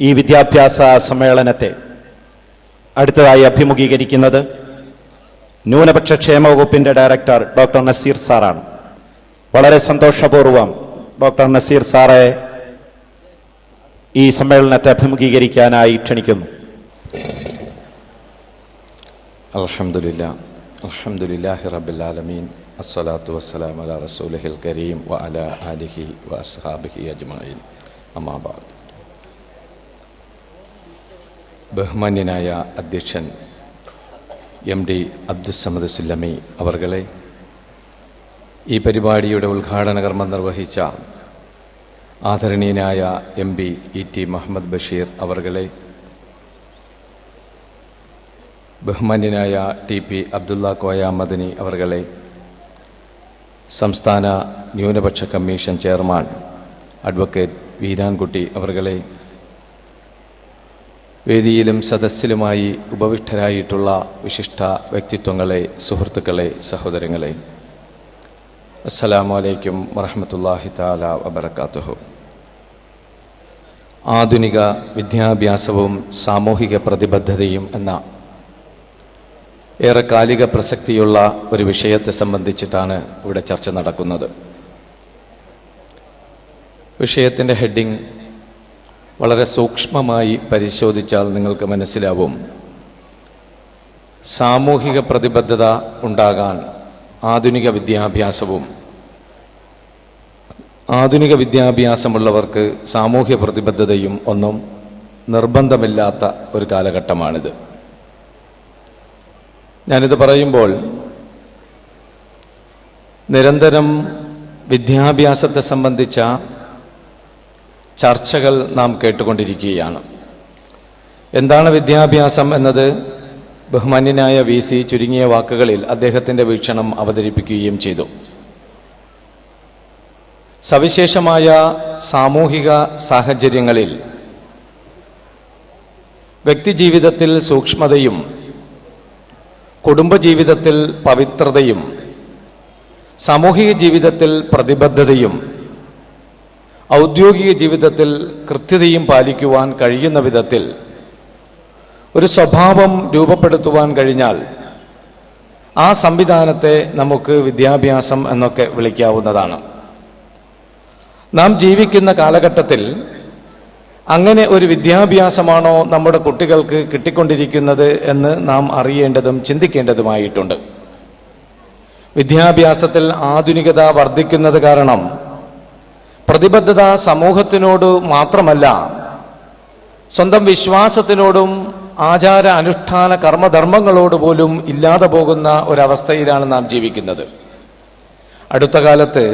ഈ വിദ്യാഭ്യാസ സമ്മേളനത്തെ അടുത്തതായി അഭിമുഖീകരിക്കുന്നത് ന്യൂനപക്ഷ ക്ഷേമ വകുപ്പിന്റെ ഡയറക്ടർ ഡോക്ടർ നസീർ സാറാണ്. വളരെ സന്തോഷപൂർവം ഡോക്ടർ നസീർ സാറെ ഈ സമ്മേളനത്തെ അഭിമുഖീകരിക്കാനായി ക്ഷണിക്കുന്നു. അൽഹംദുലില്ലാ അൽഹംദുലില്ലാഹി റബ്ബിൽ ആലമീൻ അസ്സലാത്തു വസ്സലാം അലാ കരീം അമ്മാബാദ്. ബഹുമാന്യനായ അധ്യക്ഷൻ എം ഡി അബ്ദുസമദ് സുല്ലമി അവർകളെ ഈ പരിപാടിയുടെ ഉദ്ഘാടന കർമ്മം നിർവഹിച്ച ആദരണീയനായ M P E T Muhammad Basheer അവർകളെ ബഹുമാന്യനായ ടി പി അബ്ദുള്ള കോയ മദനി അവർകളെ സംസ്ഥാന ന്യൂനപക്ഷ കമ്മീഷൻ ചെയർമാൻ അഡ്വക്കേറ്റ് വീരാൻകുട്ടി അവർകളെ വേദിയിലും സദസ്സിലുമായി ഉപവിഷ്ടരായിട്ടുള്ള വിശിഷ്ട വ്യക്തിത്വങ്ങളെ സുഹൃത്തുക്കളെ സഹോദരങ്ങളെ. അസ്സലാമു അലൈക്കും വറഹമത്തല്ലാഹി താല വബർക്കാത്തുഹു ആധുനിക വിദ്യാഭ്യാസവും സാമൂഹിക പ്രതിബദ്ധതയും എന്ന ഏറെ കാലിക പ്രസക്തിയുള്ള ഒരു വിഷയത്തെ സംബന്ധിച്ചിട്ടാണ് ഇവിടെ ചർച്ച നടക്കുന്നത്. വിഷയത്തിന്റെ ഹെഡിങ് വളരെ സൂക്ഷ്മമായി പരിശോധിച്ചാൽ നിങ്ങൾക്ക് മനസ്സിലാവും. സാമൂഹിക പ്രതിബദ്ധത ഉണ്ടാകാൻ ആധുനിക വിദ്യാഭ്യാസവും ആധുനിക വിദ്യാഭ്യാസമുള്ളവർക്ക് സാമൂഹ്യ പ്രതിബദ്ധതയും ഒന്നും നിർബന്ധമില്ലാത്ത ഒരു കാലഘട്ടമാണിത്. ഞാനിത് പറയുമ്പോൾ നിരന്തരം വിദ്യാഭ്യാസത്തെ സംബന്ധിച്ച ചർച്ചകൾ നാം കേട്ടുകൊണ്ടിരിക്കുകയാണ്. എന്താണ് വിദ്യാഭ്യാസം എന്നത്? ബഹുമാന്യനായ വി സി ചുരുങ്ങിയ വാക്കുകളിൽ അദ്ദേഹത്തിന്റെ വീക്ഷണം അവതരിപ്പിക്കുകയും ചെയ്തു. സവിശേഷമായ സാമൂഹിക സാഹചര്യങ്ങളിൽ വ്യക്തിജീവിതത്തിൽ സൂക്ഷ്മതയും കുടുംബജീവിതത്തിൽ പവിത്രതയും സാമൂഹിക ജീവിതത്തിൽ പ്രതിബദ്ധതയും ഔദ്യോഗിക ജീവിതത്തിൽ കൃത്യതയും പാലിക്കുവാൻ കഴിയുന്ന വിധത്തിൽ ഒരു സ്വഭാവം രൂപപ്പെടുത്തുവാൻ കഴിഞ്ഞാൽ ആ സംവിധാനത്തെ നമുക്ക് വിദ്യാഭ്യാസം എന്നൊക്കെ വിളിക്കാവുന്നതാണ്. നാം ജീവിക്കുന്ന കാലഘട്ടത്തിൽ അങ്ങനെ ഒരു വിദ്യാഭ്യാസമാണോ നമ്മുടെ കുട്ടികൾക്ക് കിട്ടിക്കൊണ്ടിരിക്കുന്നത് എന്ന് നാം അറിയേണ്ടതും ചിന്തിക്കേണ്ടതുമായിട്ടുണ്ട്. വിദ്യാഭ്യാസത്തിൽ ആധുനികത വർദ്ധിക്കുന്നത് കാരണം പ്രതിബദ്ധത സമൂഹത്തിനോട് മാത്രമല്ല സ്വന്തം വിശ്വാസത്തിനോടും ആചാര അനുഷ്ഠാന കർമ്മധർമ്മങ്ങളോട് പോലും ഇല്ലാതെ പോകുന്ന ഒരവസ്ഥയിലാണ് നാം ജീവിക്കുന്നത്. അടുത്ത കാലത്ത്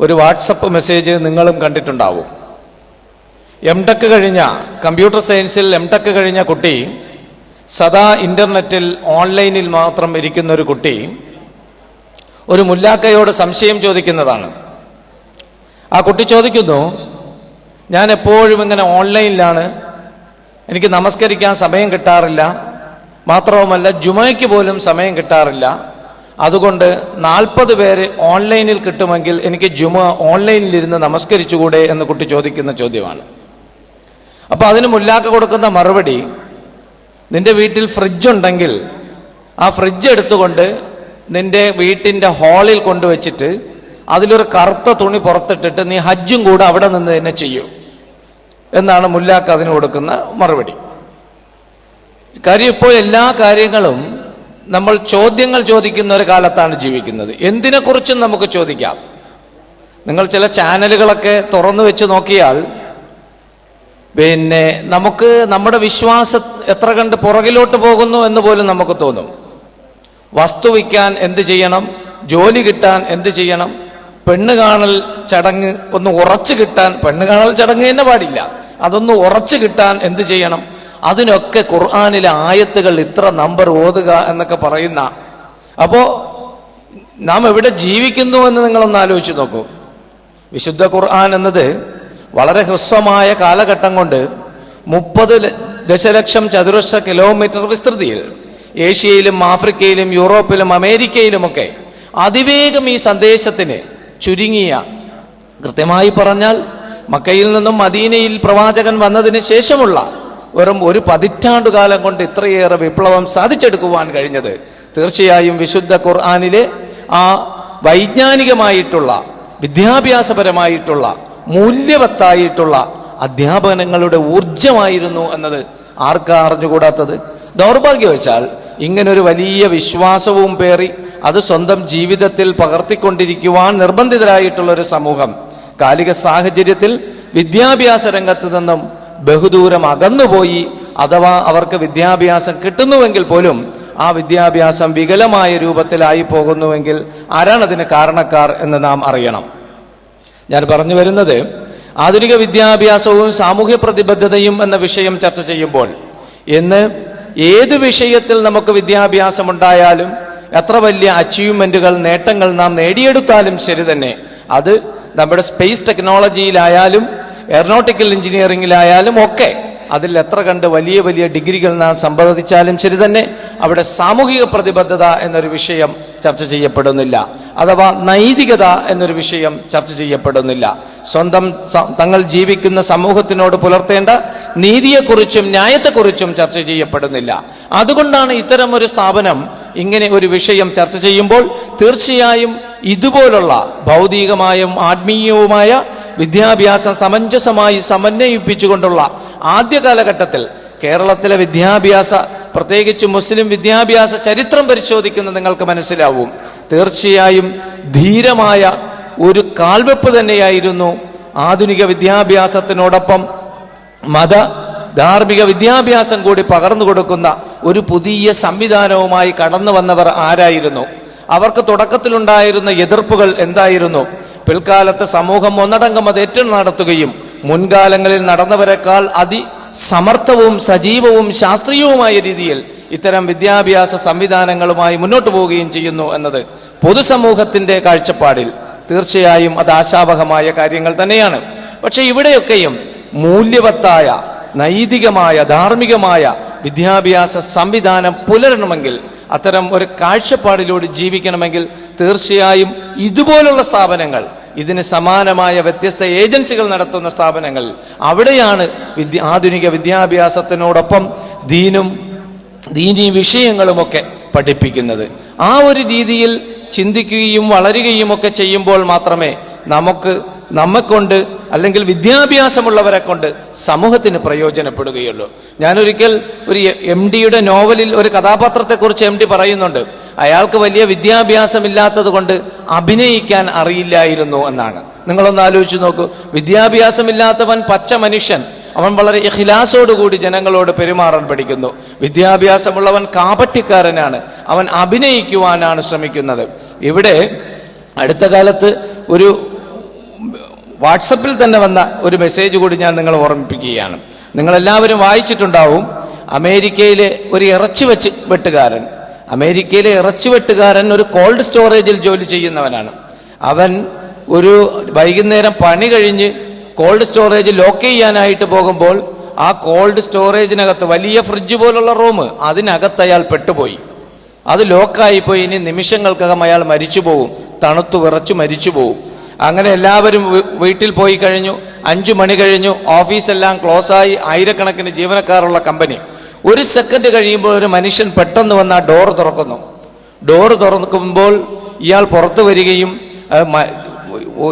ഒരു വാട്സപ്പ് മെസ്സേജ് നിങ്ങളും കണ്ടിട്ടുണ്ടാവും. എം ടെക് കഴിഞ്ഞ കമ്പ്യൂട്ടർ സയൻസിൽ എം ടെക് കഴിഞ്ഞ കുട്ടി സദാ ഇന്റർനെറ്റിൽ ഓൺലൈനിൽ മാത്രം ഇരിക്കുന്ന ഒരു കുട്ടി ഒരു മുല്ലാക്കയോട് സംശയം ചോദിക്കുന്നതാണ്. ആ കുട്ടി ചോദിക്കുന്നു ഞാൻ എപ്പോഴും ഇങ്ങനെ ഓൺലൈനിലാണ്. എനിക്ക് നമസ്കരിക്കാൻ സമയം കിട്ടാറില്ല. മാത്രവുമല്ല ജുമയ്ക്ക് പോലും സമയം കിട്ടാറില്ല. അതുകൊണ്ട് നാൽപ്പത് പേര് ഓൺലൈനിൽ കിട്ടുമെങ്കിൽ എനിക്ക് ജുമ ഓൺലൈനിലിരുന്ന് നമസ്കരിച്ചുകൂടെ എന്ന് കുട്ടി ചോദിക്കുന്ന ചോദ്യമാണ്. അപ്പോൾ അതിന് മുല്ലാക്ക കൊടുക്കുന്ന മറുപടി നിന്റെ വീട്ടിൽ ഫ്രിഡ്ജ് ഉണ്ടെങ്കിൽ ആ ഫ്രിഡ്ജ് എടുത്തുകൊണ്ട് നിന്റെ വീട്ടിന്റെ ഹാളിൽ കൊണ്ടുവച്ചിട്ട് അതിലൊരു കറുത്ത തുണി പുറത്തിട്ടിട്ട് നീ ഹജ്ജും കൂടെ അവിടെ നിന്ന് തന്നെ ചെയ്യൂ. എന്നാണ് മുല്ലാക്ക് അതിന് കൊടുക്കുന്ന മറുപടി. കാര്യം ഇപ്പോൾ എല്ലാ കാര്യങ്ങളും നമ്മൾ ചോദ്യങ്ങൾ ചോദിക്കുന്ന ഒരു കാലത്താണ് ജീവിക്കുന്നത്. എന്തിനെക്കുറിച്ചും നമുക്ക് ചോദിക്കാം. നിങ്ങൾ ചില ചാനലുകളൊക്കെ തുറന്നു വെച്ച് നോക്കിയാൽ പിന്നെ നമുക്ക് നമ്മുടെ വിശ്വാസം എത്ര കണ്ട് പുറകിലോട്ട് പോകുന്നു എന്ന് പോലും നമുക്ക് തോന്നും. വസ്തു വയ്ക്കാൻ എന്ത് ചെയ്യണം? ജോലി കിട്ടാൻ എന്ത് ചെയ്യണം? പെണ്ണ് കാണൽ ചടങ്ങ് ഒന്ന് ഉറച്ചു കിട്ടാൻ പെണ്ണ് കാണൽ ചടങ്ങ് തന്നെ പാടില്ല. അതൊന്ന് ഉറച്ചു കിട്ടാൻ എന്ത് ചെയ്യണം? അതിനൊക്കെ ഖുർആാനിലെ ആയത്തുകൾ ഇത്ര നമ്പർ ഓതുക എന്നൊക്കെ പറയുന്ന. അപ്പോ നാം എവിടെ ജീവിക്കുന്നു എന്ന് നിങ്ങളൊന്ന് ആലോചിച്ച് നോക്കൂ. വിശുദ്ധ ഖുർആൻ എന്നത് വളരെ ഹ്രസ്വമായ കാലഘട്ടം കൊണ്ട് മുപ്പത് ദശലക്ഷം ചതുരശ്ര കിലോമീറ്റർ വിസ്തൃതിയിൽ ഏഷ്യയിലും ആഫ്രിക്കയിലും യൂറോപ്പിലും അമേരിക്കയിലുമൊക്കെ അതിവേഗം ഈ സന്ദേശത്തിന് ചുരുങ്ങിയ. കൃത്യമായി പറഞ്ഞാൽ മക്കയിൽ നിന്നും മദീനയിൽ പ്രവാചകൻ വന്നതിന് ശേഷമുള്ള വെറും ഒരു പതിറ്റാണ്ടുകാലം കൊണ്ട് ഇത്രയേറെ വിപ്ലവം സാധിച്ചെടുക്കുവാൻ കഴിഞ്ഞത്. തീർച്ചയായും വിശുദ്ധ ഖുർആാനിലെ ആ വൈജ്ഞാനികമായിട്ടുള്ള വിദ്യാഭ്യാസപരമായിട്ടുള്ള മൂല്യവത്തായിട്ടുള്ള അധ്യാപനങ്ങളുടെ ഊർജമായിരുന്നു എന്നത് ആർക്കാ അറിഞ്ഞുകൂടാത്തത്? ദൗർഭാഗ്യവശാൽ ഇങ്ങനൊരു വലിയ വിശ്വാസവും പേറി അത് സ്വന്തം ജീവിതത്തിൽ പകർത്തിക്കൊണ്ടിരിക്കുവാൻ നിർബന്ധിതരായിട്ടുള്ള ഒരു സമൂഹം. കാലിക സാഹചര്യത്തിൽ വിദ്യാഭ്യാസ രംഗത്ത് നിന്നും ബഹുദൂരം അകന്നുപോയി അഥവാ അവർക്ക് വിദ്യാഭ്യാസം കിട്ടുന്നുവെങ്കിൽ പോലും ആ വിദ്യാഭ്യാസം വികലമായ രൂപത്തിലായി പോകുന്നുവെങ്കിൽ ആരാണ് അതിന് കാരണക്കാർ എന്ന് നാം അറിയണം. ഞാൻ പറഞ്ഞു വരുന്നത് ആധുനിക വിദ്യാഭ്യാസവും സാമൂഹ്യ പ്രതിബദ്ധതയും എന്ന വിഷയം ചർച്ച ചെയ്യുമ്പോൾ ഇന്ന് ഏത് വിഷയത്തിൽ നമുക്ക് വിദ്യാഭ്യാസം ഉണ്ടായാലും എത്ര വലിയ അച്ചീവ്മെന്റുകൾ നേട്ടങ്ങൾ നാം നേടിയെടുത്താലും ശരി തന്നെ. അത് നമ്മുടെ സ്പേസ് ടെക്നോളജിയിലായാലും എയറോനോട്ടിക്കൽ എഞ്ചിനീയറിംഗിലായാലും ഒക്കെ അതിൽ എത്ര കണ്ട് വലിയ വലിയ ഡിഗ്രികൾ നാം സമ്പാദിച്ചാലും ശരി തന്നെ അവിടെ സാമൂഹിക പ്രതിബദ്ധത എന്നൊരു വിഷയം ചർച്ച ചെയ്യപ്പെടുന്നില്ല. അഥവാ നൈതികത എന്നൊരു വിഷയം ചർച്ച ചെയ്യപ്പെടുന്നില്ല. സ്വന്തം തങ്ങൾ ജീവിക്കുന്ന സമൂഹത്തിനോട് പുലർത്തേണ്ട നീതിയെക്കുറിച്ചും ന്യായത്തെക്കുറിച്ചും ചർച്ച ചെയ്യപ്പെടുന്നില്ല. അതുകൊണ്ടാണ് ഇത്തരം ഒരു സ്ഥാപനം ഇങ്ങനെ ഒരു വിഷയം ചർച്ച ചെയ്യുമ്പോൾ തീർച്ചയായും ഇതുപോലുള്ള ഭൗതികമായും ആത്മീയവുമായ വിദ്യാഭ്യാസം സമഞ്ജസമായി സമന്വയിപ്പിച്ചുകൊണ്ടുള്ള ആദ്യ കാലഘട്ടത്തിൽ കേരളത്തിലെ വിദ്യാഭ്യാസ പ്രത്യേകിച്ച് മുസ്ലിം വിദ്യാഭ്യാസ ചരിത്രം പരിശോധിക്കുന്ന നിങ്ങൾക്ക് മനസ്സിലാവും. തീർച്ചയായും ധീരമായ ഒരു കാൽവെപ്പ് തന്നെയായിരുന്നു ആധുനിക വിദ്യാഭ്യാസത്തിനോടൊപ്പം മത ധാർമ്മിക വിദ്യാഭ്യാസം കൂടി പകർന്നു കൊടുക്കുന്ന ഒരു പുതിയ സംവിധാനവുമായി കടന്നു വന്നവർ ആരായിരുന്നു? അവർക്ക് തുടക്കത്തിലുണ്ടായിരുന്ന എതിർപ്പുകൾ എന്തായിരുന്നു? പിൽക്കാലത്ത് സമൂഹം ഒന്നടങ്കം അത് ഏറ്റു നടത്തുകയും മുൻകാലങ്ങളിൽ നടന്നവരെക്കാൾ അതി സമർത്ഥവും സജീവവും ശാസ്ത്രീയവുമായ രീതിയിൽ ഇത്തരം വിദ്യാഭ്യാസ സംവിധാനങ്ങളുമായി മുന്നോട്ട് പോവുകയും ചെയ്യുന്നു എന്നത് പൊതുസമൂഹത്തിന്റെ കാഴ്ചപ്പാടിൽ തീർച്ചയായും അത് ആശാവഹമായ കാര്യങ്ങൾ തന്നെയാണ്. പക്ഷെ ഇവിടെയൊക്കെയും മൂല്യവത്തായ നൈതികമായ ധാർമ്മികമായ വിദ്യാഭ്യാസ സംവിധാനം പുലരണമെങ്കിൽ അത്തരം ഒരു കാഴ്ചപ്പാടിലൂടെ ജീവിക്കണമെങ്കിൽ തീർച്ചയായും ഇതുപോലുള്ള സ്ഥാപനങ്ങൾ ഇതിന് സമാനമായ വ്യത്യസ്ത ഏജൻസികൾ നടത്തുന്ന സ്ഥാപനങ്ങൾ അവിടെയാണ് വിദ്യ ആധുനിക വിദ്യാഭ്യാസത്തിനോടൊപ്പം ദീനും ദീനീ വിഷയങ്ങളുമൊക്കെ പഠിപ്പിക്കുന്നത്. ആ ഒരു രീതിയിൽ ചിന്തിക്കുകയും വളരുകയും ഒക്കെ ചെയ്യുമ്പോൾ മാത്രമേ നമുക്ക് നമ്മെക്കൊണ്ട് അല്ലെങ്കിൽ വിദ്യാഭ്യാസമുള്ളവരെ കൊണ്ട് സമൂഹത്തിന് പ്രയോജനപ്പെടുകയുള്ളൂ. ഞാനൊരിക്കൽ ഒരു എം ഡിയുടെ നോവലിൽ ഒരു കഥാപാത്രത്തെക്കുറിച്ച് എം ഡി പറയുന്നുണ്ട്. അയാൾക്ക് വലിയ വിദ്യാഭ്യാസമില്ലാത്തത് കൊണ്ട് അഭിനയിക്കാൻ അറിയില്ലായിരുന്നു എന്നാണ്. നിങ്ങളൊന്ന് ആലോചിച്ച് നോക്കൂ. വിദ്യാഭ്യാസമില്ലാത്തവൻ പച്ച മനുഷ്യൻ. അവൻ വളരെ ഇഖിലാസോടുകൂടി ജനങ്ങളോട് പെരുമാറാൻ പഠിക്കുന്നു. വിദ്യാഭ്യാസമുള്ളവൻ കാപറ്റിക്കാരനാണ് അവൻ അഭിനയിക്കുവാനാണ് ശ്രമിക്കുന്നത്. ഇവിടെ അടുത്ത കാലത്ത് ഒരു വാട്സപ്പിൽ തന്നെ വന്ന ഒരു മെസ്സേജ് കൂടി ഞാൻ നിങ്ങളെ ഓർമ്മിപ്പിക്കുകയാണ്. നിങ്ങളെല്ലാവരും വായിച്ചിട്ടുണ്ടാവും അമേരിക്കയിലെ ഒരു ഇറച്ചി വെച്ച് വെട്ടുകാരൻ. അമേരിക്കയിലെ ഇറച്ചി വെട്ടുകാരൻ ഒരു കോൾഡ് സ്റ്റോറേജിൽ ജോലി ചെയ്യുന്നവനാണ്. അവൻ ഒരു വൈകുന്നേരം പണി കഴിഞ്ഞ് കോൾഡ് സ്റ്റോറേജ് ലോക്ക് ചെയ്യാനായിട്ട് പോകുമ്പോൾ ആ കോൾഡ് സ്റ്റോറേജിനകത്ത് വലിയ ഫ്രിഡ്ജ് പോലുള്ള റൂം അതിനകത്ത് അയാൾ പെട്ടുപോയി. അത് ലോക്കായിപ്പോയി ഇനി നിമിഷങ്ങൾക്കകം അയാൾ മരിച്ചു പോകും തണുത്തു വിറച്ചു മരിച്ചു പോകും അങ്ങനെ എല്ലാവരും വീട്ടിൽ പോയി കഴിഞ്ഞു. അഞ്ചു മണി കഴിഞ്ഞു. ഓഫീസെല്ലാം ക്ലോസായി. ആയിരക്കണക്കിന് ജീവനക്കാരുള്ള കമ്പനി. ഒരു സെക്കൻഡ് കഴിയുമ്പോൾ ഒരു മനുഷ്യൻ പെട്ടെന്ന് വന്ന് ആ ഡോർ തുറക്കുന്നു. ഡോർ തുറക്കുമ്പോൾ ഇയാൾ പുറത്തു വരികയും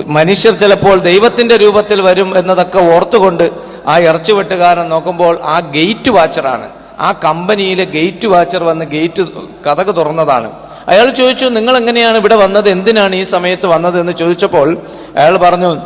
മനുഷ്യർ ചിലപ്പോൾ ദൈവത്തിന്റെ രൂപത്തിൽ വരും എന്നതൊക്കെ ഓർത്തുകൊണ്ട് ആ ഇറച്ചി വെട്ടുകാരൻ നോക്കുമ്പോൾ ആ ഗേറ്റ് വാച്ചറാണ്. ആ കമ്പനിയിലെ ഗേറ്റ് വാച്ചർ വന്ന് ഗേറ്റ് കഥക് തുറന്നതാണ്. അയാൾ ചോദിച്ചു നിങ്ങൾ എങ്ങനെയാണ് ഇവിടെ വന്നത്? എന്തിനാണ് ഈ സമയത്ത് വന്നത്? എന്ന് ചോദിച്ചപ്പോൾ അയാൾ പറഞ്ഞു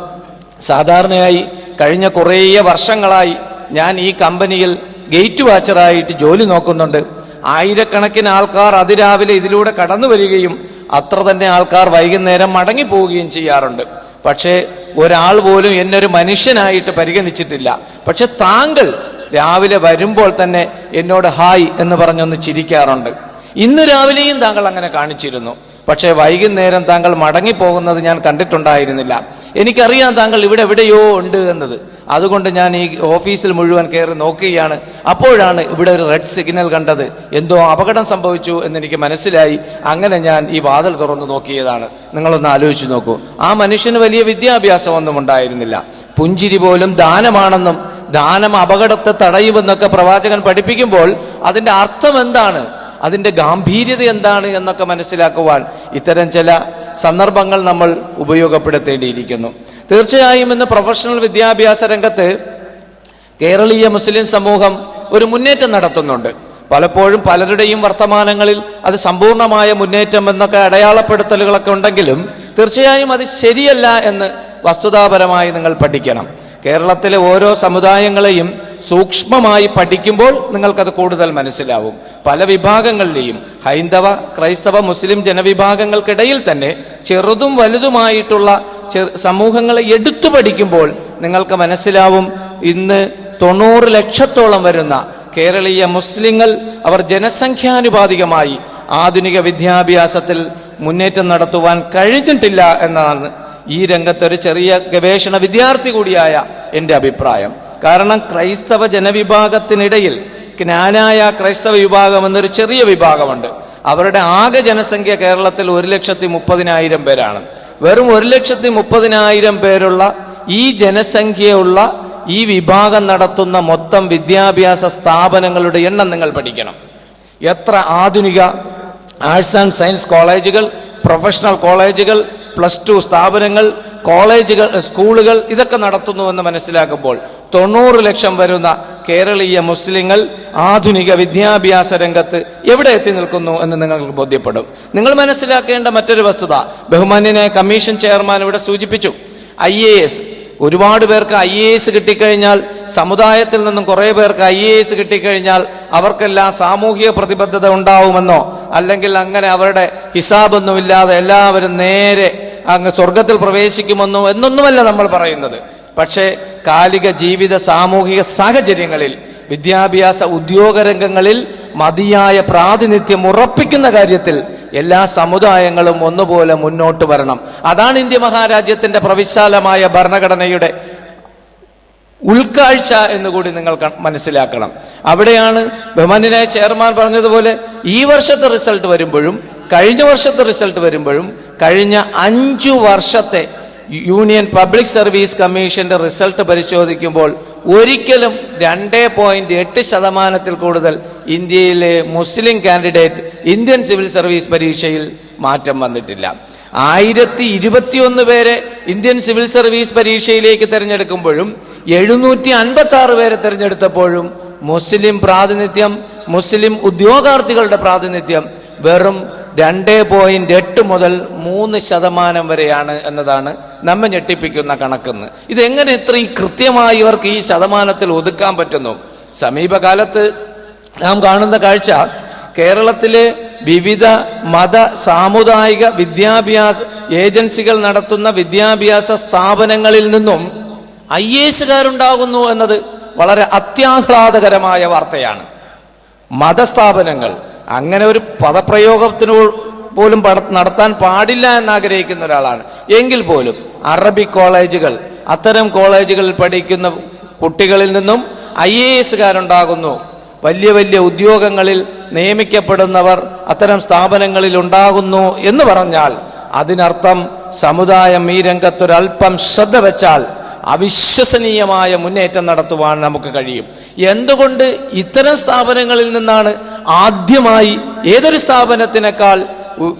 സാധാരണയായി കഴിഞ്ഞ കുറേ വർഷങ്ങളായി ഞാൻ ഈ കമ്പനിയിൽ ഗേറ്റ് വാച്ചറായിട്ട് ജോലി നോക്കുന്നുണ്ട്. ആയിരക്കണക്കിന് ആൾക്കാർ അതിരാവിലെ ഇതിലൂടെ കടന്നു വരികയും അത്ര തന്നെ ആൾക്കാർ വൈകുന്നേരം മടങ്ങി പോവുകയും ചെയ്യാറുണ്ട്. പക്ഷേ ഒരാൾ പോലും എന്നൊരു മനുഷ്യനായിട്ട് പരിഗണിച്ചിട്ടില്ല. പക്ഷെ താങ്കൾ രാവിലെ വരുമ്പോൾ തന്നെ എന്നോട് ഹായ് എന്ന് പറഞ്ഞൊന്ന് ചിരിക്കാറുണ്ട്. ഇന്ന് രാവിലെയും താങ്കൾ അങ്ങനെ കാണിച്ചിരുന്നു. പക്ഷേ വൈകുന്നേരം താങ്കൾ മടങ്ങിപ്പോകുന്നത് ഞാൻ കണ്ടിട്ടുണ്ടായിരുന്നില്ല. എനിക്കറിയാം താങ്കൾ ഇവിടെ എവിടെയോ ഉണ്ട് എന്നത്. അതുകൊണ്ട് ഞാൻ ഈ ഓഫീസിൽ മുഴുവൻ കയറി നോക്കുകയാണ്. അപ്പോഴാണ് ഇവിടെ ഒരു റെഡ് സിഗ്നൽ കണ്ടത്. എന്തോ അപകടം സംഭവിച്ചു എന്ന് എനിക്ക് മനസ്സിലായി. അങ്ങനെ ഞാൻ ഈ വാതിൽ തുറന്നു നോക്കിയതാണ്. നിങ്ങളൊന്ന് ആലോചിച്ച് നോക്കൂ. ആ മനുഷ്യന് വലിയ വിദ്യാഭ്യാസമൊന്നും ഉണ്ടായിരുന്നില്ല. പുഞ്ചിരി പോലും ദാനമാണെന്നും ദാനം അപകടത്തെ തടയുമെന്നൊക്കെ പ്രവാചകൻ പഠിപ്പിക്കുമ്പോൾ അതിന്റെ അർത്ഥം എന്താണ്? അതിന്റെ ഗാംഭീര്യത എന്താണ് എന്നൊക്കെ മനസ്സിലാക്കുവാൻ ഇത്തരം ചില സന്ദർഭങ്ങൾ നമ്മൾ ഉപയോഗപ്പെടുത്തേണ്ടിയിരിക്കുന്നു. തീർച്ചയായും ഇന്ന് പ്രൊഫഷണൽ വിദ്യാഭ്യാസ രംഗത്ത് കേരളീയ മുസ്ലിം സമൂഹം ഒരു മുന്നേറ്റം നടത്തുന്നുണ്ട്. പലപ്പോഴും പലരുടെയും വർത്തമാനങ്ങളിൽ അത് സമ്പൂർണമായ മുന്നേറ്റം എന്നൊക്കെ അടയാളപ്പെടുത്തലുകളൊക്കെ ഉണ്ടെങ്കിലും തീർച്ചയായും അത് ശരിയല്ല എന്ന് വസ്തുതാപരമായി നിങ്ങൾ പഠിക്കണം. കേരളത്തിലെ ഓരോ സമുദായങ്ങളെയും സൂക്ഷ്മമായി പഠിക്കുമ്പോൾ നിങ്ങൾക്കത് കൂടുതൽ മനസ്സിലാവും. പല വിഭാഗങ്ങളിലെയും ഹൈന്ദവ ക്രൈസ്തവ മുസ്ലിം ജനവിഭാഗങ്ങൾക്കിടയിൽ തന്നെ ചെറുതും വലുതുമായിട്ടുള്ള സമൂഹങ്ങളെ എടുത്തു പഠിക്കുമ്പോൾ നിങ്ങൾക്ക് മനസ്സിലാവും ഇന്ന് തൊണ്ണൂറ് ലക്ഷത്തോളം വരുന്ന കേരളീയ മുസ്ലിങ്ങൾ അവർ ജനസംഖ്യാനുപാതികമായി ആധുനിക വിദ്യാഭ്യാസത്തിൽ മുന്നേറ്റം നടത്തുവാൻ കഴിഞ്ഞിട്ടില്ല എന്നതാണ് ഈ രംഗത്തൊരു ചെറിയ ഗവേഷണ വിദ്യാർത്ഥി കൂടിയായ എന്റെ അഭിപ്രായം. കാരണം ക്രൈസ്തവ ജനവിഭാഗത്തിനിടയിൽ ജ്ഞാനായ ക്രൈസ്തവ വിഭാഗം എന്നൊരു ചെറിയ വിഭാഗമുണ്ട്. അവരുടെ ആകെ ജനസംഖ്യ കേരളത്തിൽ ഒരു ലക്ഷത്തി മുപ്പതിനായിരം പേരാണ്. വെറും ഒരു ലക്ഷത്തി മുപ്പതിനായിരം പേരുള്ള ഈ ജനസംഖ്യയുള്ള ഈ വിഭാഗം നടത്തുന്ന മൊത്തം വിദ്യാഭ്യാസ സ്ഥാപനങ്ങളുടെ എണ്ണം നിങ്ങൾ പഠിക്കണം. എത്ര ആധുനിക ആർട്സ് ആൻഡ് സയൻസ് കോളേജുകൾ പ്രൊഫഷണൽ കോളേജുകൾ പ്ലസ് ടു സ്ഥാപനങ്ങൾ കോളേജുകൾ സ്കൂളുകൾ ഇതൊക്കെ നടത്തുന്നുവെന്ന് മനസ്സിലാക്കുമ്പോൾ തൊണ്ണൂറ് ലക്ഷം വരുന്ന കേരളീയ മുസ്ലിങ്ങൾ ആധുനിക വിദ്യാഭ്യാസ രംഗത്ത് എവിടെ എത്തി നിൽക്കുന്നു എന്ന് നിങ്ങൾക്ക് ബോധ്യപ്പെടും. നിങ്ങൾ മനസ്സിലാക്കേണ്ട മറ്റൊരു വസ്തുത ബഹുമാന്യനായ കമ്മീഷൻ ചെയർമാൻ ഇവിടെ സൂചിപ്പിച്ചു ഐ എ എസ്. ഒരുപാട് പേർക്ക് ഐ എ എസ് കിട്ടിക്കഴിഞ്ഞാൽ സമുദായത്തിൽ നിന്നും കുറേ പേർക്ക് ഐ എ എസ് കിട്ടിക്കഴിഞ്ഞാൽ അവർക്കെല്ലാം സാമൂഹിക പ്രതിബദ്ധത ഉണ്ടാവുമെന്നോ അല്ലെങ്കിൽ അങ്ങനെ അവരുടെ ഹിസാബൊന്നുമില്ലാതെ എല്ലാവരും നേരെ അങ്ങ് സ്വർഗത്തിൽ പ്രവേശിക്കുമെന്നോ എന്നൊന്നുമല്ല നമ്മൾ പറയുന്നത്. പക്ഷേ കാലിക ജീവിത സാമൂഹിക സാഹചര്യങ്ങളിൽ വിദ്യാഭ്യാസ ഉദ്യോഗ രംഗങ്ങളിൽ മതിയായ പ്രാതിനിധ്യം ഉറപ്പിക്കുന്ന കാര്യത്തിൽ എല്ലാ സമുദായങ്ങളും ഒന്നുപോലെ മുന്നോട്ട് വരണം. അതാണ് ഇന്ത്യ മഹാരാജ്യത്തിന്റെ പ്രവിശാലമായ ഭരണഘടനയുടെ ഉൾക്കാഴ്ച എന്ന് കൂടി നിങ്ങൾ മനസ്സിലാക്കണം. അവിടെയാണ് ബഹുമാന്യനായ ചെയർമാൻ പറഞ്ഞതുപോലെ ഈ വർഷത്തെ റിസൾട്ട് വരുമ്പോഴും കഴിഞ്ഞ വർഷത്തെ റിസൾട്ട് വരുമ്പോഴും കഴിഞ്ഞ അഞ്ചു വർഷത്തെ യൂണിയൻ പബ്ലിക് സർവീസ് കമ്മീഷന്റെ റിസൾട്ട് പരിശോധിക്കുമ്പോൾ ഒരിക്കലും രണ്ട് പോയിന്റ് എട്ട് ശതമാനത്തിൽ കൂടുതൽ ഇന്ത്യയിലെ മുസ്ലിം കാൻഡിഡേറ്റ് ഇന്ത്യൻ സിവിൽ സർവീസ് പരീക്ഷയിൽ മാറ്റം വന്നിട്ടില്ല. ആയിരത്തി ഇരുപത്തിയൊന്ന് പേരെ ഇന്ത്യൻ സിവിൽ സർവീസ് പരീക്ഷയിലേക്ക് തിരഞ്ഞെടുക്കുമ്പോഴും എഴുന്നൂറ്റി അൻപത്തി ആറ് പേരെ തിരഞ്ഞെടുത്തപ്പോഴും മുസ്ലിം പ്രാതിനിധ്യം മുസ്ലിം ഉദ്യോഗാർത്ഥികളുടെ പ്രാതിനിധ്യം വെറും രണ്ട് പോയിന്റ് എട്ട് മുതൽ മൂന്ന് ശതമാനം വരെയാണ് എന്നതാണ് നമ്മെ ഞെട്ടിപ്പിക്കുന്ന കണക്കെന്ന്. ഇതെങ്ങനെ ഇത്രയും കൃത്യമായി ഇവർക്ക് ഈ ശതമാനത്തിൽ ഒതുക്കാൻ പറ്റുന്നു? സമീപകാലത്ത് നാം കാണുന്ന കാഴ്ച കേരളത്തിലെ വിവിധ മത സാമുദായിക വിദ്യാഭ്യാസ ഏജൻസികൾ നടത്തുന്ന വിദ്യാഭ്യാസ സ്ഥാപനങ്ങളിൽ നിന്നും ഐ എസുകാരുണ്ടാകുന്നു എന്നത് വളരെ അത്യാഹ്ലാദകരമായ വാർത്തയാണ്. മതസ്ഥാപനങ്ങൾ അങ്ങനെ ഒരു പദപ്രയോഗത്തിന് പോലും നടത്താൻ പാടില്ല എന്നാഗ്രഹിക്കുന്ന ഒരാളാണ്. എങ്കിൽ പോലും അറബി കോളേജുകൾ അത്തരം കോളേജുകളിൽ പഠിക്കുന്ന കുട്ടികളിൽ നിന്നും ഐ എ എസുകാരുണ്ടാകുന്നു വലിയ വലിയ ഉദ്യോഗങ്ങളിൽ നിയമിക്കപ്പെടുന്നവർ അത്തരം സ്ഥാപനങ്ങളിൽ ഉണ്ടാകുന്നു എന്ന് പറഞ്ഞാൽ അതിനർത്ഥം സമുദായം ഈ രംഗത്തൊരൽപ്പം ശ്രദ്ധ വെച്ചാൽ അവിശ്വസനീയമായ മുന്നേറ്റം നടത്തുവാൻ നമുക്ക് കഴിയും. എന്തുകൊണ്ട് ഇത്തരം സ്ഥാപനങ്ങളിൽ നിന്നാണ് ആദ്യമായി ഏതൊരു സ്ഥാപനത്തിനേക്കാൾ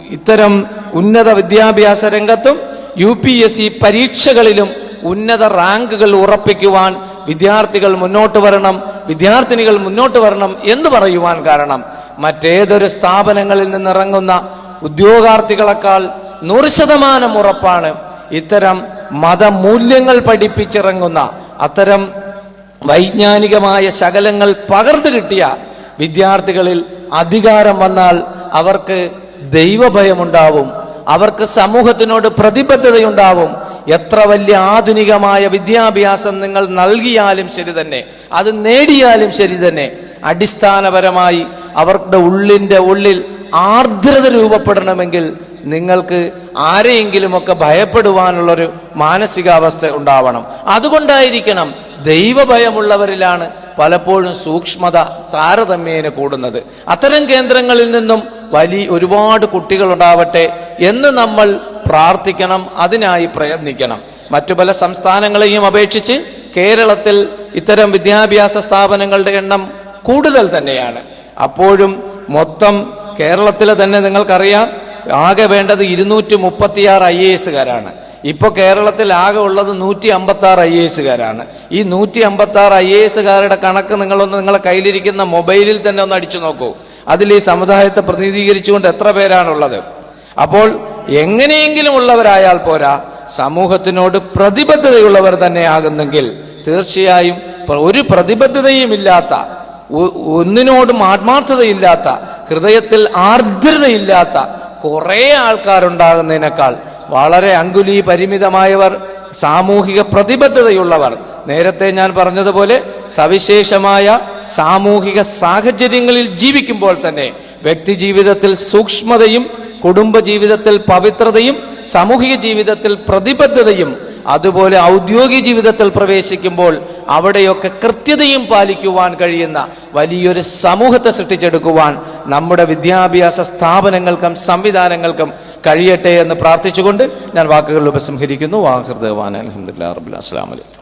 ഇത്തരം ഉന്നത വിദ്യാഭ്യാസ രംഗത്തും യു പി എസ് സി പരീക്ഷകളിലും ഉന്നത റാങ്കുകൾ ഉറപ്പിക്കുവാൻ വിദ്യാർത്ഥികൾ മുന്നോട്ട് വരണം വിദ്യാർത്ഥിനികൾ മുന്നോട്ട് വരണം എന്ന് പറയുവാൻ കാരണം. മറ്റേതൊരു സ്ഥാപനങ്ങളിൽ നിന്നിറങ്ങുന്ന ഉദ്യോഗാർത്ഥികളെക്കാൾ നൂറ് ശതമാനം ഉറപ്പാണ് ഇത്തരം മതമൂല്യങ്ങൾ പഠിപ്പിച്ചിറങ്ങുന്ന അത്തരം വൈജ്ഞാനികമായ ശകലങ്ങൾ പകർന്നു കിട്ടിയ വിദ്യാർത്ഥികളിൽ അധികാരം വന്നാൽ അവർക്ക് ദൈവഭയമുണ്ടാവും അവർക്ക് സമൂഹത്തിനോട് പ്രതിബദ്ധതയുണ്ടാവും. എത്ര വലിയ ആധുനികമായ വിദ്യാഭ്യാസം നിങ്ങൾ നൽകിയാലും ശരി തന്നെ അത് നേടിയാലും ശരി തന്നെ. അടിസ്ഥാനപരമായി അവരുടെ ഉള്ളിന്റെ ഉള്ളിൽ ആർദ്രത രൂപപ്പെടണമെങ്കിൽ നിങ്ങൾക്ക് ആരെയെങ്കിലുമൊക്കെ ഭയപ്പെടുവാനുള്ളൊരു മാനസികാവസ്ഥ ഉണ്ടാവണം. അതുകൊണ്ടായിരിക്കണം ദൈവഭയമുള്ളവരിലാണ് പലപ്പോഴും സൂക്ഷ്മത താരതമ്യേന കൂടുന്നത്. അത്തരം കേന്ദ്രങ്ങളിൽ നിന്നും വലിയ ഒരുപാട് കുട്ടികൾ ഉണ്ടാവട്ടെ എന്ന് നമ്മൾ പ്രാർത്ഥിക്കണം അതിനായി പ്രയത്നിക്കണം. മറ്റു പല സംസ്ഥാനങ്ങളെയും അപേക്ഷിച്ച് കേരളത്തിൽ ഇത്തരം വിദ്യാഭ്യാസ സ്ഥാപനങ്ങളുടെ എണ്ണം കൂടുതൽ തന്നെയാണ്. അപ്പോഴും മൊത്തം കേരളത്തിലെ തന്നെ നിങ്ങൾക്കറിയാം ആകെ വേണ്ടത് ഇരുന്നൂറ്റി മുപ്പത്തിയാറ് ഐ എ എസുകാരാണ് ഇപ്പോൾ കേരളത്തിൽ ആകെ ഉള്ളത് നൂറ്റി അമ്പത്തി ആറ് ഐ എസുകാരാണ് ഈ നൂറ്റി അമ്പത്തി ആറ് ഐ എസുകാരുടെ കണക്ക് നിങ്ങളൊന്ന് നിങ്ങളെ കയ്യിലിരിക്കുന്ന മൊബൈലിൽ തന്നെ ഒന്ന് അടിച്ചു നോക്കൂ. അതിൽ ഈ സമുദായത്തെ പ്രതിനിധീകരിച്ചുകൊണ്ട് എത്ര പേരാണുള്ളത്? അപ്പോൾ എങ്ങനെയെങ്കിലും ഉള്ളവരായാൽ പോരാ സമൂഹത്തിനോട് പ്രതിബദ്ധതയുള്ളവർ തന്നെ ആകുന്നെങ്കിൽ തീർച്ചയായും ഒരു പ്രതിബദ്ധതയും ഇല്ലാത്ത ഒന്നിനോടും ആത്മാർത്ഥതയില്ലാത്ത ഹൃദയത്തിൽ ആർദ്രതയില്ലാത്ത കുറേ ആൾക്കാരുണ്ടാകുന്നതിനേക്കാൾ വളരെ അങ്കുലി പരിമിതമായവർ സാമൂഹിക പ്രതിബദ്ധതയുള്ളവർ. നേരത്തെ ഞാൻ പറഞ്ഞതുപോലെ സവിശേഷമായ സാമൂഹിക സാഹചര്യങ്ങളിൽ ജീവിക്കുമ്പോൾ തന്നെ വ്യക്തി ജീവിതത്തിൽ സൂക്ഷ്മതയും കുടുംബ ജീവിതത്തിൽ പവിത്രതയും സാമൂഹിക ജീവിതത്തിൽ പ്രതിബദ്ധതയും അതുപോലെ ഔദ്യോഗിക ജീവിതത്തിൽ പ്രവേശിക്കുമ്പോൾ അവിടെയൊക്കെ കൃത്യതയും പാലിക്കുവാൻ കഴിയുന്ന വലിയൊരു സമൂഹത്തെ സൃഷ്ടിച്ചെടുക്കുവാൻ നമ്മുടെ വിദ്യാഭ്യാസ സ്ഥാപനങ്ങൾക്കും സംവിധാനങ്ങൾക്കും കഴിയട്ടെ എന്ന് പ്രാർത്ഥിച്ചുകൊണ്ട് ഞാൻ വാക്കുകളിൽ ഉപസംഹരിക്കുന്നു. വാഹൃദവാൻ അലഹമുല്ലാ റബുൽ അസ്ലാം വലൈക്കും